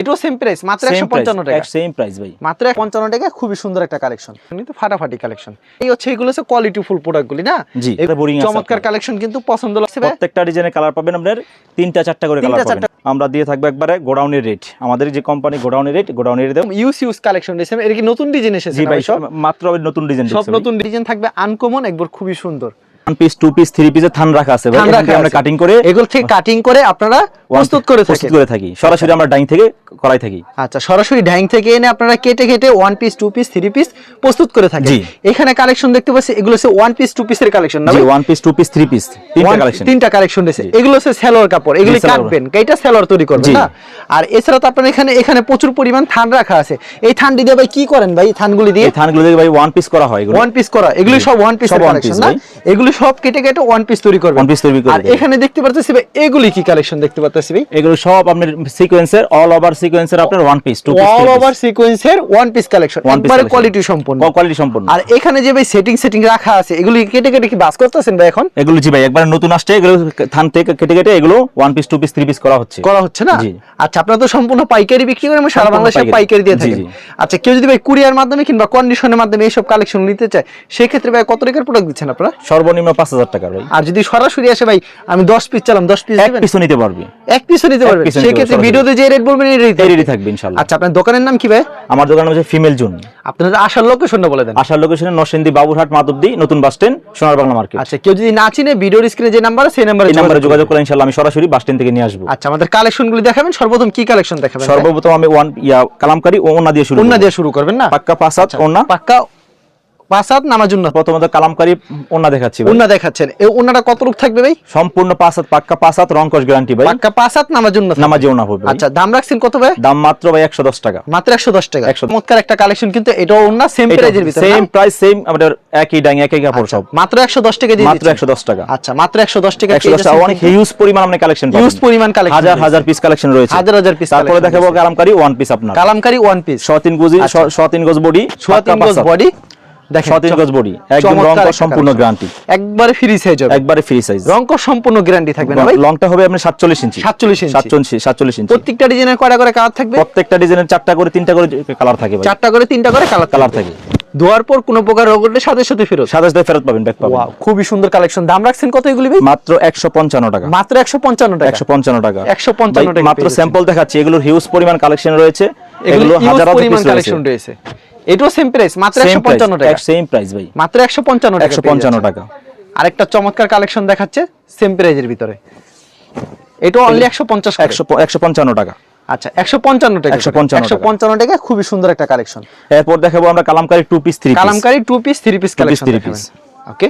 এটাও same price মাত্র একশো পঞ্চান্ন টাকা। সেম প্রাইস ভাই। মাত্র পঞ্চান্ন টাকা খুবই সুন্দর একটা কালেকশন কিন্তু ফাটাফাটি কালেকশন এই হচ্ছে এগুলো হচ্ছে কোয়ালিটি ফুল প্রোডাক্টগুলি না? এটা boring চমৎকার কালেকশন কিন্তু পছন্দ লাগছে। প্রত্যেকটা ডিজাইনের কালার পাবেন আপনার তিনটা চারটা করে কালার পাবেন। আমরা দিয়ে থাকব একবারে গোডাউনের রেট আমাদের যে কোম্পানি গোডাউনের রেট গোডাউনের রেট ইউজ ইউজ কালেকশন দিয়েছে। এটা কি নতুন ডিজাইন এসেছে ভাই মাত্র নতুন ডিজাইন সব নতুন ডিজাইন থাকবে আনকমন একবার খুবই সুন্দর। পিস টু পিস থ্রি পিসের থান রাখা আছে ভাই। থান এখান রাখা থেকে আমরা কাটিং করে এগুলো থেকে কাটিং করে আপনারা প্রস্তুত করে থাকেন করে থাকি। সরাসরি আমরা ডাইং থেকে করাই থাকি। আচ্ছা সরাসরি ডাইং থেকে এনে আপনারা কেটে কেটে one piece two piece three piece প্রস্তুত করে থাকেন। এখানে কালেকশন দেখতে পাচ্ছি এগুলো হচ্ছে ওয়ান পিস টু পিসের কালেকশন না one piece two piece three piece তিনটা কালেকশন তিনটা কালেকশন দিয়েছে এগুলো হচ্ছে সেলোয়ার কাপড়। এগুলি। কাটবেন তৈরি করবেন না? আর এছাড়া তো আপনার এখানে এখানে প্রচুর পরিমাণ থান রাখা আছে। এই থানটি দিয়ে ভাই কি করেন ভাই থানগুলি দিয়ে? থানগুলো থেকে ভাই ওয়ান পিস করা হয় এগুলো। ওয়ান পিস করা এগুলি সব ওয়ান পিস কালেকশন না? ভাই। এগুলি সব কেটে কেটে ওয়ান পিস তৈরি করবেন। One piece তৈরি করে আর এখানে দেখতে পাচ্ছি ভাই এগুলি কি কালেকশন দেখতে পাচ্ছি ভাই? এগুলো সব আপনার সিকোয়েন্সের অল ওভার সিকোয়েন্সের আপনার one piece two piece all over সিকোয়েন্সের ওয়ান পিস কালেকশন একবারে কোয়ালিটি সম্পূর্ণ কোয়ালিটি সম্পূর্ণ আর এখানে যে ভাই সেটিং সেটিং রাখা আছে এগুলি কেটে কেটে কি বাস করতেছেন ভাই এখন? এগুলো জি ভাই একবার নতুন আসছে এগুলো থান থেকে কেটে কেটে এগুলো one piece two piece three piece করা হচ্ছে। করা হচ্ছে না। আচ্ছা আপনারা তো সম্পূর্ণ পাইকারি বিক্রি করেন এবং সারা বাংলাদেশে পাইকারি। দিয়ে জি, থাকেন আচ্ছা কেউ যদি ভাই কুরিয়ার মাধ্যমে কিংবা কন্ডিশনের মাধ্যমে এইসব কালেকশন নিতে চায় সেই ক্ষেত্রে ভাই কত টাকার প্রোডাক্ট দিচ্ছেন আপনারা? সর্বনিম্ন পাঁচ হাজার টাকার ভাই। আর যদি সরাসরি আসে ভাই আমি দশ পিস চালাম দশ পিস এক পিসও নিতে পারবে। এক পিসও নিতে এক পারবেন? piece ও নিতে সেই ক্ষেত্রে পারবে, ভিডিওতে যে রেট বলবেন এই থাকবে। ইনশাল্লাহ। আচ্ছা আপনার দোকানের নাম কি ভাই? আমার হচ্ছে ফিমেল জুন। আসার লোকেশনটা বলে দেন। আসার লোকেশনে নরসিংদী বাবুরহাট মাধবদী নতুন বাস স্ট্যান্ড সোনার বাংলা মার্কেট আচ্ছা কেউ যদি না চিনে ভিডিওর স্ক্রিনে যে নাম্বার সেই নাম্বারে এই নাম্বারে যোগাযোগ করে ইনশাল্লাহ আমি সরাসরি বাস স্ট্যান্ড থেকে নিয়ে আসব। আচ্ছা আমাদের কালেকশনগুলি দেখাবেন সর্বপ্রথম কি কালেকশন দেখাবেন সর্বপ্রথম আমি ওয়ান ইয়া কালামকারি ওনা দিয়ে শুরু করব। দিয়ে শুরু করবেন না? পাক্কা পাঁচ হাত ওনা পাক্কা পাঁচ হাত নামাজ উন্না প্রথমত কালামকারি ওনা দেখাচ্ছি। উন্না দেখাচ্ছেন। এই উন্নাটা কত রূপ থাকবে ভাই? সম্পূর্ণ পাঁচ হাত পাক্কা পাঁচ হাত রংকশ গ্যারান্টি ভাই। পাক্কা পাঁচ হাত নামাজ উন্না থাকবে। ওনা হবে আচ্ছা দাম রাখছেন কত ভাই? দাম মাত্র ভাই একশো দশ টাকা। মাত্র একশো দশ টাকা। 110 চমৎকার একটা কালেকশন কিন্তু এটাও উন্না সেম প্রাইজের ভিতরে সেম প্রাইস সেম আমাদের একই ডাং একই কাপড় সব। মাত্র একশো দশ টাকা দিয়ে মাত্র দিচ্ছেন। একশো দশ টাকা। আচ্ছা মাত্র একশো দশ টাকা একশো দশ টাকা অনেক হিউজ পরিমাণ আপনি কালেকশন হিউজ পরিমাণ কালেকশন হাজার হাজার পিস কালেকশন রয়েছে। হাজার হাজার piece তারপরে দেখাবো। কালামকারি ওয়ান পিস আপনার কালামকারি ওয়ান পিস শতিন গজি আচ্ছা। শতিন গজ বডি সোয়া তিন গজ বডি দেখেন শতিন গজ বডি একদম রং চমৎকার কস একটা সম্পূর্ণ গ্যারান্টি একবারে ফ্রি সাইজ হবে। একবারে ফ্রি সাইজ রংকর সম্পূর্ণ গ্যারান্টি থাকবে না ভাই? লংটা হবে আপনার সাতচল্লিশ ইঞ্চি। 47 ইঞ্চি। সাতচল্লিশ সাতচল্লিশ ইঞ্চি। প্রত্যেকটা ডিজাইনের কয়টা করে কালার থাকবে? প্রত্যেকটা ডিজাইনের চারটা করে তিনটা করে কালার থাকে ভাই। চারটা করে তিনটা করে কালার কালার থাকে। ধোয়ার পর কোনো প্রকার রোগ উঠলে সাথে সাথে ফেরত। সাথে সাথে ফেরত পাবেন ব্যাক পাবেন। খুবই সুন্দর কালেকশন দাম রাখছেন কত এগুলি ভাই? মাত্র একশো পঞ্চান্ন টাকা। মাত্র একশো পঞ্চান্ন টাকা। একশো পঞ্চান্ন টাকা। 155 ভাই, টাকা মাত্র স্যাম্পল দেখাচ্ছি এগুলোর হিউজ পরিমাণ কালেকশন রয়েছে। এগুলো হাজার কালেকশন রয়েছে। এটাও সেম প্রাইস মাত্র একশো পঞ্চান্ন টাকা। সেম প্রাইস ভাই। মাত্র একশো পঞ্চান্ন টাকা একশো পেয়ে পঞ্চান্ন যাচ্ছেন। টাকা। আরেকটা চমৎকার কালেকশন দেখাচ্ছে সেম প্রাইজের ভিতরে। এটা অনলি একশো পঞ্চাশ একশো একশো পঞ্চান্ন টাকা। আচ্ছা একশো পঞ্চান্ন টাকা। 155 একশো পঞ্চান্ন টাকা খুবই সুন্দর একটা কালেকশন এরপর দেখাবো আমরা kalamkari two piece three kalamkari two piece three piece collection three piece okay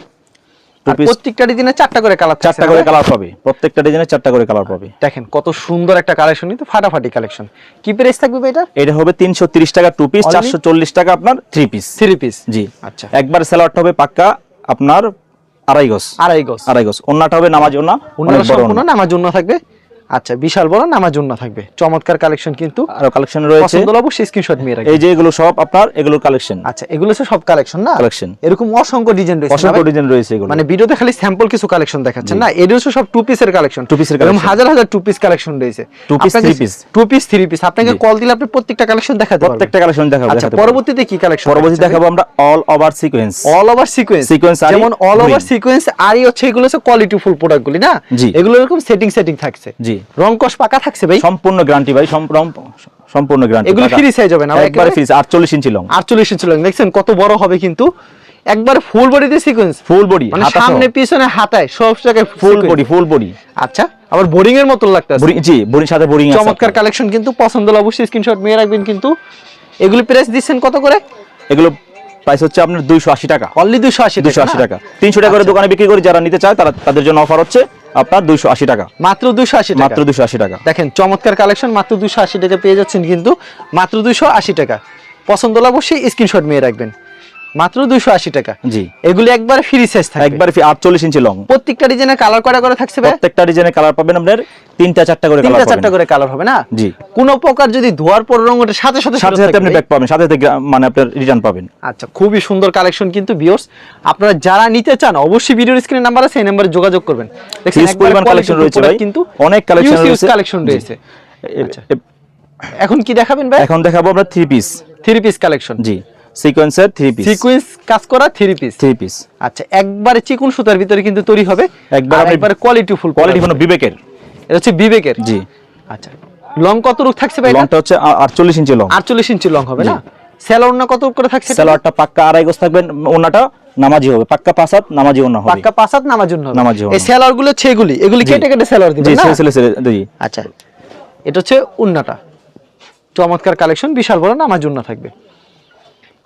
প্রত্যেকটা ডিজাইনে চারটা করে কালার চারটা করে কালার পাবে। প্রত্যেকটা ডিজাইনে চারটা করে কালার পাবে। দেখেন কত সুন্দর একটা কালেকশন কিন্তু ফাটাফাটি কালেকশন কি প্রাইস থাকবে এটা এটা হবে তিনশো তিরিশ টাকা টু পিস টাকা আপনার থ্রি পিস থ্রি পিস জি। আচ্ছা। একবার হবে পাক্কা আপনার আড়াই গজ। আড়াই গজ। আড়াই গজ। ওন্নাটা হবে নামাজ ওন্না বড় ওন্না। থাকবে। আচ্ছা বিশাল বড় নামার জন্য থাকবে। চমৎকার কালেকশন কিন্তু। আরও কালেকশন রয়েছে। পছন্দ হলে অবশ্যই স্ক্রিনশট নিয়ে রাখবেন। এই যে এগুলো সব আপনার এগুলোর কালেকশন আচ্ছা এগুলো সব কালেকশন না? Collection। এরকম অসংখ্য ডিজাইন রয়েছে অসংখ্য ডিজাইন রয়েছে এগুলো। মানে ভিডিওতে খালি স্যাম্পল কিছু কালেকশন দেখাচ্ছেন না? হচ্ছে সব টু পিসের কালেকশন এর এরকম collection। হাজার হাজার টু পিস কালেকশন রয়েছে। Two piece, three piece। Two piece three piece আপনাকে কল দিলে আপনি প্রত্যেকটা কালেকশন দেখাতে পারবেন। প্রত্যেকটা কালেকশন দেখাবো আচ্ছা পরবর্তীতে কি কালেকশন পরবর্তী দেখাবো আমরা all over sequence all over sequence আরই যেমন অল ওভার সিকোয়েন্স আরই হচ্ছে এগুলো হচ্ছে কোয়ালিটি ফুল প্রোডাক্টগুলি না? এগুলো এরকম সেটিং সেটিং থাকছে। জি। রংকশ পাকা থাকছে ভাই? সম্পূর্ণ গ্যারান্টি ভাই সম্পূর্ণ গ্যারান্টি এগুলো free size হবে না একবারে ফ্রি 48 ইঞ্চি লং। আটচল্লিশ ইঞ্চি লং দেখছেন কত বড় হবে কিন্তু। একবার ফুল বডিতে সিকোয়েন্স ফুল বডি মানে সামনে পিছনে হাতায় সব জায়গায় ফুল বডি ফুল বডি আচ্ছা আবার বোরিং এর মতো লাগতেছে। জি বডির সাথে বোরিং আছে। চমৎকার কালেকশন কিন্তু পছন্দ হলে অবশ্যই স্ক্রিনশট নিয়ে রাখবেন কিন্তু। এগুলি প্রাইস দিচ্ছেন কত করে? এগুলো প্রাইস হচ্ছে আপনার 280 টাকা। অনলি দুশো আশি 280 টাকা। 300 টাকা করে আচ্ছা। দোকানে বিক্রি করে যারা নিতে চায় তারা তাদের জন্য অফার হচ্ছে আপনার 280 টাকা। মাত্র দুইশো আশি মাত্র দুইশো আশি টাকা। দেখেন চমৎকার কালেকশন মাত্র দুইশো আশি টাকা পেয়ে যাচ্ছেন কিন্তু মাত্র দুইশো আশি টাকা। পছন্দ হলে অবশ্যই স্ক্রিনশট মেয়ে রাখবেন। মাত্র দুশো আশি টাকা। জি। এগুলি একবার ফ্রি সাইজ থাকবে। একবার 48 ইঞ্চি লং প্রত্যেকটা ডিজাইনের কালার কয়টা করে থাকছে ভাই? প্রত্যেকটা ডিজাইনের কালার পাবেন তিনটা চারটা করে তিনটা চারটা করে কালার হবে না? জি। কোনো প্রকার যদি ধোয়ার পর রং ওঠে সাথে সাথে সাথে সাথে আপনি ব্যাক পাবেন সাথে সাথে মানে আপনার রিটার্ন পাবেন। আচ্ছা খুবই সুন্দর কালেকশন কিন্তু বিয়র্স আপনারা যারা নিতে চান অবশ্যই ভিডিওর স্ক্রিনে নাম্বার আছে এই নাম্বারে যোগাযোগ করবেন। Huge পরিমাণ কালেকশন রয়েছে ভাই। কিন্তু অনেক কালেকশন রয়েছে। কালেকশন রয়েছে। আচ্ছা। এখন কি দেখাবেন ভাই? এখন দেখাবো আমরা three piece three piece collection জি। সিকোয়েন্সের থ্রি পিস সিকুয়েন্স কাজ করা থ্রি পিস থ্রি পিস আচ্ছা একবারে চিকুন সুতার ভিতরে কিন্তু তৈরি হবে। একবার কোয়ালিটি ফুল কোয়ালিটি বিবেকের। এটা হচ্ছে বিবেকের। জি। আচ্ছা লং কত রূপ থাকছে ভাই লংটা হচ্ছে আ- আটচল্লিশ ইঞ্চি লং আটচল্লিশ ইঞ্চি লং হবে না? কত করে থাকছে? পাক্কা আড়াই গোছ থাকবেন ওনাটা নামাজি হবে। পাক্কা পাঁচাত নামাজি ওনা হবে। পাক্কা পাঁচাত নামার জন্য হবে। নামার জন্য। এই স্যালোরগুলো হচ্ছে এগুলি কেটে কেটে স্যালোর দিবেন না? ছেলে ছেলে জি। আচ্ছা এটা হচ্ছে উন্নাটা চমৎকার কালেকশন বিশাল বড় নামার জন্য থাকবে।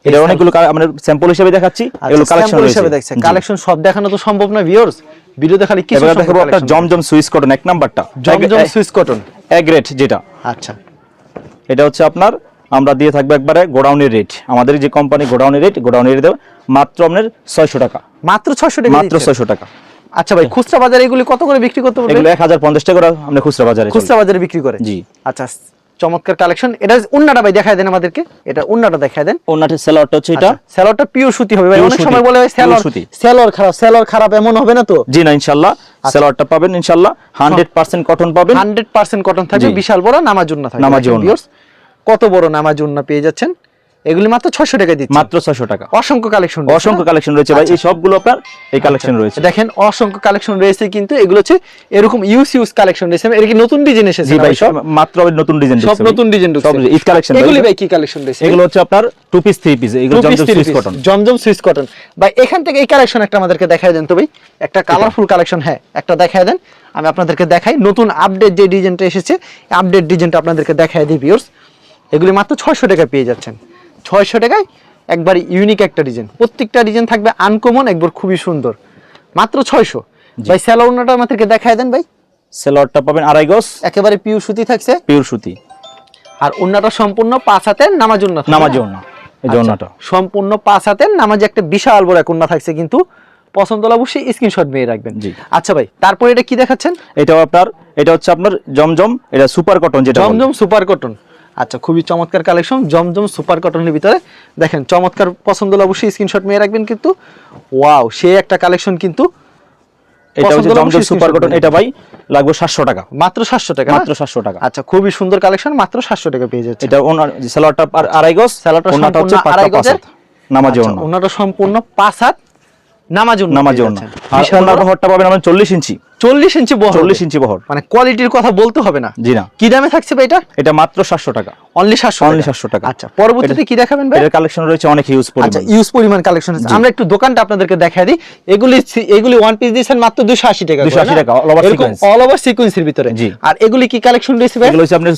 এটা অনেকগুলো আমরা স্যাম্পল হিসেবে দেখাচ্ছি এগুলো কালেকশন হিসেবে দেখছেন কালেকশন সব দেখানো তো সম্ভব না ভিউয়ার্স ভিডিও দেখালে কিছু দেখাবো আপনার জমজম সুইস কটন এক নাম্বারটা। জমজম সুইস কটন এগ্রেট যেটা। আচ্ছা। এটা হচ্ছে আপনার আমরা দিয়ে থাকব একবারে গোডাউনের রেট আমাদের যে কোম্পানি গোডাউনের রেট গোডাউনের রেট মাত্র আপনার ছয়শো টাকা। মাত্র 600 টাকা মাত্র। ছয়শো টাকা। আচ্ছা ভাই খুচরা বাজারে এগুলি কত করে বিক্রি করতে পারবে? এগুলো এক হাজার পঞ্চাশ টাকা করে আমরা খুচরা বাজারে খুচরা বাজারে বিক্রি করে? জি। আচ্ছা চমৎকার কালেকশন এটা উন্নাটা ভাই দেখায় দেন আমাদেরকে। এটা উন্নাটা দেখায় দেন। উন্নাটা সেলরটা হচ্ছে এটা। স্যালোয়ারটা পিওর সুতি হবে ভাই। অনেক সময় বলে ভাই সেলর স্যালোয়ার খারাপ স্যালোয়ার খারাপ এমন হবে না তো? জি না ইনশাআল্লাহ সেলরটা পাবেন ইনশাআল্লাহ 100% কটন পাবেন। হান্ড্রেড পার্সেন্ট কটন থাকবে বিশাল বড় নামাজ উন্না থাকবে নামাজি দেখেন কত বড় নামাজ উন্না পেয়ে যাচ্ছেন? এগুলি মাত্র ছয়শো টাকা দিচ্ছে। মাত্র ছয়শো টাকা। অসংখ্য কালেকশন অসংখ্য কালেকশন রয়েছে ভাই। এই সবগুলো আপনার এই কালেকশন রয়েছে। দেখেন অসংখ্য কালেকশন রয়েছে কিন্তু এগুলো হচ্ছে এরকম ইউজ ইউজ কালেকশন রয়েছে। এটা কি নতুন ডিজাইন এসেছে ভাই সব? মাত্র নতুন ডিজাইন সব নতুন ডিজাইন সব ঈদ কালেকশন এগুলি ভাই কি কালেকশন রয়েছে? এগুলো হচ্ছে আপনার টু পিস থ্রি পিস এগুলো Zamzam Swiss cotton Zamzam Swiss cotton ভাই এখান থেকে এই কালেকশন একটা আমাদেরকে দেখায় দেন তো ভাই। একটা কালারফুল কালেকশন হ্যাঁ একটা দেখায় দেন। আমি আপনাদেরকে দেখাই। নতুন আপডেট যে ডিজাইনটা এসেছে আপডেট ডিজাইনটা আপনাদেরকে দেখায় দিই ভিউয়ার্স এগুলি মাত্র ছয়শো টাকা পেয়ে যাচ্ছেন। ছয়শো টাকায় একবার ইউনিক একটা ডিজাইন প্রত্যেকটা ডিজাইন থাকবে আনকমন একবার খুবই সুন্দর। মাত্র ছয়শো। ভাই স্যালোনাটা আমাদেরকে দেখায় দেন ভাই। সেলারটা পাবেন আড়াই গজ। একেবারে পিওর সুতি থাকছে। পিওর সুতি। আর অন্যটা সম্পূর্ণ পাঁচ হাতের নামাজ থাকবে, নামাজি এই যে ওনাটা। আচ্ছা, সম্পূর্ণ পাঁচ হাতের নামাজে একটা বিশাল বড় এক থাকছে কিন্তু। পছন্দ হলে অবশ্যই স্ক্রিনশট নিয়ে রাখবেন। জি। আচ্ছা ভাই তারপরে এটা কি দেখাচ্ছেন? এটাও আপনার এটা হচ্ছে আপনার জমজম এটা সুপার কটন যেটা জমজম সুপার কটন আচ্ছা খুবই চমৎকার কালেকশন জমজম সুপার কটনের ভিতরে। দেখেন চমৎকার পছন্দ হলে অবশ্যই স্ক্রিনশট নিয়ে রাখবেন কিন্তু। ওয়াও সে একটা কালেকশন কিন্তু এটা হচ্ছে জমজম সুপার কটন। এটা ভাই লাগবে সাতশো টাকা। মাত্র সাতশো টাকা মাত্র সাতশো টাকা। আচ্ছা খুবই সুন্দর কালেকশন মাত্র সাতশো টাকা পেয়ে যাচ্ছে। এটা ওনার সেলারটা আর আড়াই গজ সালোয়ারটা হচ্ছে সম্পূর্ণ আড়াই পাঁচ গজের? হাত। ওনা। ওনাটা সম্পূর্ণ পাঁচ হাত। নামাজ উন্না নামাজি পেয়ে ওনা যাচ্ছেন। আর ওনার বহরটা পাবেন আপনার চল্লিশ ইঞ্চি। চল্লিশ ইঞ্চি বহর চল্লিশ হবে। ইঞ্চি বহর। মানে কোয়ালিটির কথা বলতে হবে না। জি না। কি দামে থাকছে ভাই এটা? এটা মাত্র সাতশো টাকা। অনলি সাতশো Only 700 টাকা। আচ্ছা পরবর্তীতে কি দেখাবেন ভাই? এটার কালেকশন রয়েছে অনেক হিউজ আচ্ছা পরিমাণ ইউজ পরিমাণ কালেকশন আছে আমরা একটু দোকানটা আপনাদেরকে দেখাই দিই। এগুলি এগুলি ওয়ান পিস দিয়েছেন মাত্র দুশো আশি টাকা 280 টাকা, all over sequence। All over সিকোয়েন্সের ভিতরে। জি। আর এগুলি কি কালেকশন রয়েছে ভাই? এগুলো হচ্ছে আপনার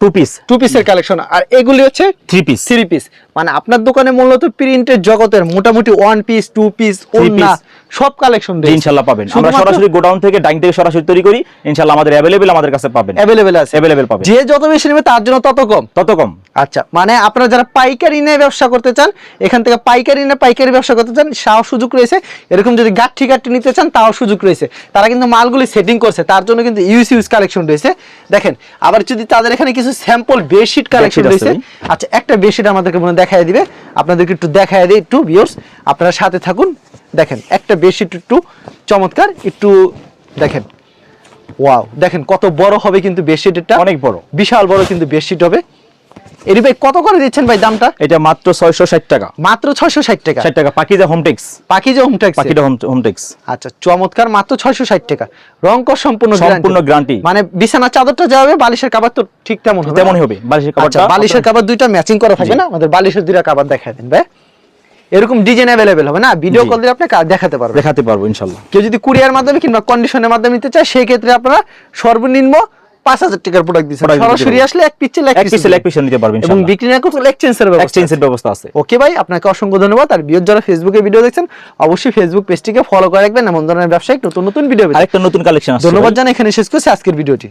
টু পিস টু পিসের কালেকশন আর এগুলি হচ্ছে থ্রি পিস থ্রি পিস মানে আপনার দোকানে মূলত প্রিন্টের জগতের মোটামুটি one piece two piece piece। সব কালেকশন ইনশাল্লাহ পাবেন। আমরা সরাসরি গোডাউন থেকে ডাইং থেকে সরাসরি তৈরি করি। ইনশাল্লাহ আমাদের অ্যাভেলেবেল আমাদের কাছে পাবেন। অ্যাভেলেবেল আছে। অ্যাভেলেবেল পাবেন। যে যত বেশি নেবে তার জন্য তত কম। তত কম। আচ্ছা মানে আপনারা যারা পাইকারি নিয়ে ব্যবসা করতে চান এখান থেকে পাইকারি নিয়ে পাইকারি ব্যবসা করতে চান তাও সুযোগ রয়েছে। এরকম যদি গাঠি গাঠি নিতে চান তাও সুযোগ রয়েছে। তারা কিন্তু মালগুলি সেটিং করছে তার জন্য কিন্তু ইউজ ইউজ কালেকশন রয়েছে। দেখেন আবার যদি তাদের এখানে কিছু স্যাম্পল বেডশিট কালেকশন রয়েছে আচ্ছা একটা বেডশিট আমাদেরকে মনে দেখায় দিবে। আপনাদেরকে একটু দেখায় দিই একটু ভিউয়ার্স আপনারা সাথে থাকুন। দেখেন একটা বেডশিট একটু চমৎকার একটু দেখেন। ওয়াও দেখেন কত বড় হবে কিন্তু বেডশিটটা অনেক বড়। বিশাল বড় কিন্তু বেডশিট হবে। এর ভাই কত করে দিচ্ছেন ভাই দামটা? এটা মাত্র ছয়শো ষাট টাকা। মাত্র ছয়শো ষাট টাকা? ষাট টাকা পাকিজা হোমটেক্স পাখি যে হোম ট্যাক্স পাখিটা হোম হোমটেক্স আচ্ছা চমৎকার মাত্র ছয়শো ষাট টাকা। রংকর সম্পূর্ণ সম্পূর্ণ guarantee। guarantee। মানে বিছানা চাদরটা যা হবে বালিশের কাবার তো ঠিক তেমন হবে তেমনই হবে বালিশের আচ্ছা কাপড়টা বালিশের কাবার দুইটা ম্যাচিং করা থাকবে না? আমাদের বালিশের দুইটা কাবার দেখায় দেন ভাই। এরকম ডিজাইন অ্যাভেলেবেল হবে না? ভিডিও। কল দিয়ে আপনি দেখাতে পারবেন দেখাতে পারব ইনশাল্লাহ। কেউ যদি কুরিয়ার মাধ্যমে কিংবা কন্ডিশনের মাধ্যমে নিতে চায় সেই ক্ষেত্রে আপনারা সর্বনিম্ন পাঁচ হাজার টাকার প্রোডাক্ট দিতে সরাসরি আসলে এক পিচ্ছিল এক পিসেল এক পিসেল নিতে পারবেন এবং বিক্রি না করতে এক্সচেঞ্জের ব্যবস্থা। এক্সচেঞ্জের ব্যবস্থা আছে। ওকে ভাই আপনাকে অসংখ্য ধন্যবাদ। আর বিয়োর যারা ফেসবুকে ভিডিও দেখছেন অবশ্যই ফেসবুক পেজটিকে ফলো করে রাখবেন। এমন ধরনের ব্যবসায়িক নতুন নতুন ভিডিও। আরেকটা নতুন কালেকশন ধন্যবাদ জানাই এখানে শেষ করছি আজকের ভিডিওটি